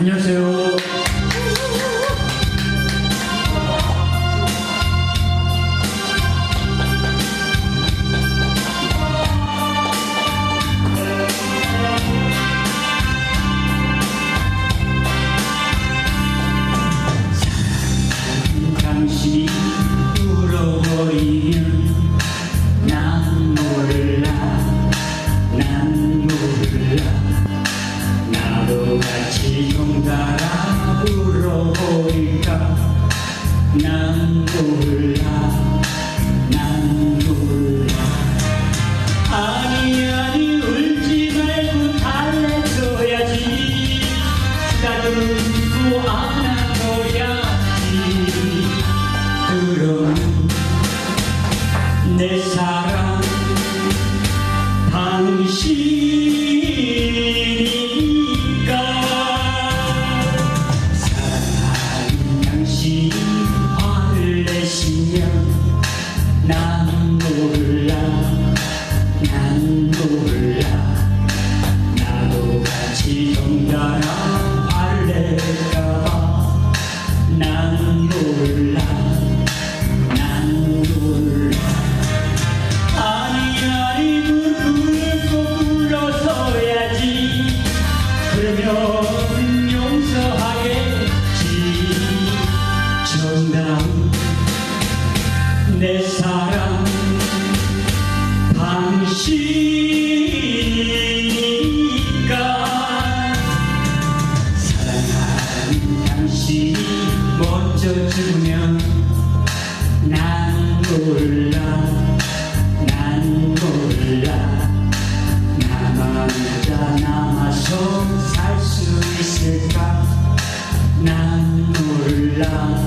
안녕하세요. 내 사랑 당신 내 사랑 당신이니까 사랑하는 당신이 먼저 죽으면 난 몰라 found